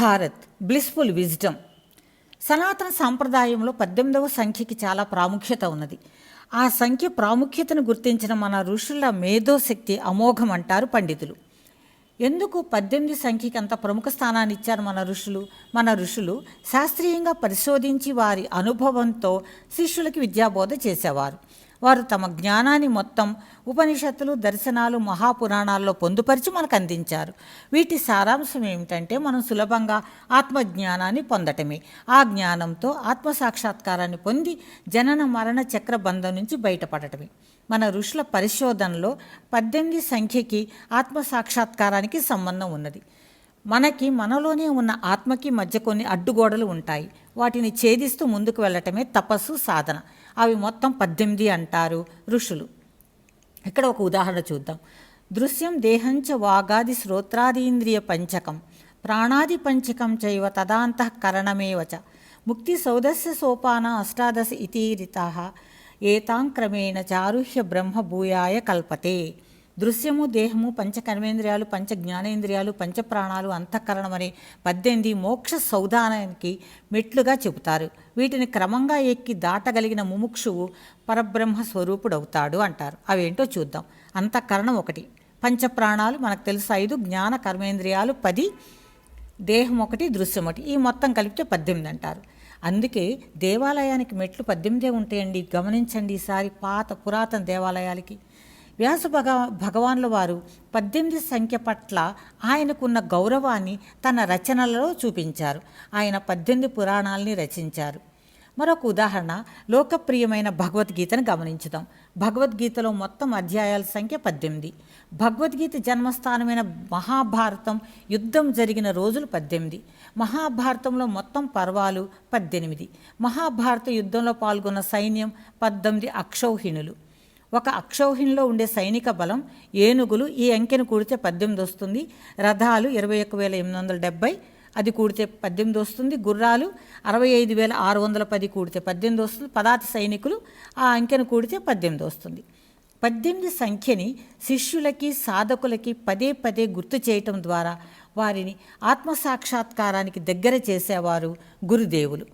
Bharat blissful wisdom సనాతన సాంప్రదాయంలో పద్దెనిమిదవ సంఖ్యకి చాలా ప్రాముఖ్యత ఉన్నది. ఆ సంఖ్య ప్రాముఖ్యతను గుర్తించిన మన ఋషుల మేధోశక్తి అమోఘం అంటారు పండితులు. ఎందుకు పద్దెనిమిది సంఖ్యకి అంత ప్రముఖ స్థానాన్ని ఇచ్చారు మన ఋషులు? మన ఋషులు శాస్త్రీయంగా పరిశోధించి వారి అనుభవంతో శిష్యులకి విద్యాబోధ చేసేవారు. వారు తమ జ్ఞానాన్ని మొత్తం ఉపనిషత్తులు దర్శనాలు మహాపురాణాల్లో పొందుపరిచి మనకు అందించారు వీటి సారాంశం ఏమిటంటే మనం సులభంగా ఆత్మజ్ఞానాన్ని పొందటమే. ఆ జ్ఞానంతో ఆత్మ సాక్షాత్కారాన్ని పొంది జనన మరణ చక్రబంధం నుంచి బయటపడటమే. మన ఋషుల పరిశోధనలో పద్దెనిమిది సంఖ్యకి ఆత్మ సాక్షాత్కారానికి సంబంధం ఉన్నది. మనకి మనలోనే ఉన్న ఆత్మకి మధ్య కొన్ని అడ్డుగోడలు ఉంటాయి. వాటిని ఛేదిస్తూ ముందుకు వెళ్ళటమే తపస్సు సాధన. అవి మొత్తం పద్దెనిమిది అంటారు ఋషులు. ఇక్కడ ఒక ఉదాహరణ చూద్దాం. దృశ్యం దేహంచ వాగాది శ్రోత్రాదీంద్రియ పంచకం. ప్రాణాది పంచకం చైవ తదాంతఃకరణమేవచ. ముక్తి సౌదస్య సోపాన అష్టాదశ ఇతీరిత. ఏతాం క్రమేణ చారుహ్య బ్రహ్మ భూయాయ కల్పతే. దృశ్యము దేహము పంచ కర్మేంద్రియాలు పంచ జ్ఞానేంద్రియాలు పంచ ప్రాణాలు అంతఃకరణం అనే పద్దెనిమిది మోక్ష సౌధానానికి మెట్లుగా చెబుతారు. వీటిని క్రమంగా ఎక్కి దాటగలిగిన ముముక్షువు పరబ్రహ్మ స్వరూపుడవుతాడు అంటారు. అవేంటో చూద్దాం. అంతఃకరణం ఒకటి. పంచ ప్రాణాలు మనకు తెలుసు ఐదు జ్ఞాన కర్మేంద్రియాలు పది దేహం ఒకటి దృశ్యం ఒకటి. ఈ మొత్తం కలిపితే పద్దెనిమిది అంటారు. అందుకే దేవాలయానికి మెట్లు పద్దెనిమిదే ఉంటాయండి. గమనించండి ఈసారి పాత పురాతన దేవాలయాలకి. వ్యాస భగ భగవాన్ల వారు పద్దెనిమిది సంఖ్య పట్ల ఆయనకున్న గౌరవాన్ని తన రచనలలో చూపించారు. ఆయన పద్దెనిమిది పురాణాలని రచించారు. మరొక ఉదాహరణ లోకప్రియమైన భగవద్గీతను గమనించుదాం. భగవద్గీతలో మొత్తం అధ్యాయాల సంఖ్య పద్దెనిమిది. భగవద్గీత జన్మస్థానమైన మహాభారతం యుద్ధం జరిగిన రోజులు పద్దెనిమిది. మహాభారతంలో మొత్తం పర్వాలు పద్దెనిమిది. మహాభారత యుద్ధంలో పాల్గొన్న సైన్యం పద్దెనిమిది అక్షౌహిణులు. ఒక అక్షౌహిణిలో ఉండే సైనిక బలం ఏనుగులు ఈ అంకెను కూడితే పద్దెనిమిది వస్తుంది. రథాలు ఇరవై ఒక్క వేల ఎనిమిది వందల డెబ్బై అది కూడితే పద్దెనిమిది వస్తుంది. గుర్రాలు అరవై ఐదు వేల ఆరు వందల పది కూడితే పద్దెనిమిది వస్తుంది. పదాతి సైనికులు ఆ అంకెను కూడితే పద్దెనిమిది వస్తుంది. పద్దెనిమిది సంఖ్యని శిష్యులకి సాధకులకి పదే పదే గుర్తు చేయటం ద్వారా వారిని ఆత్మసాక్షాత్కారానికి దగ్గర చేసేవారు గురుదేవులు.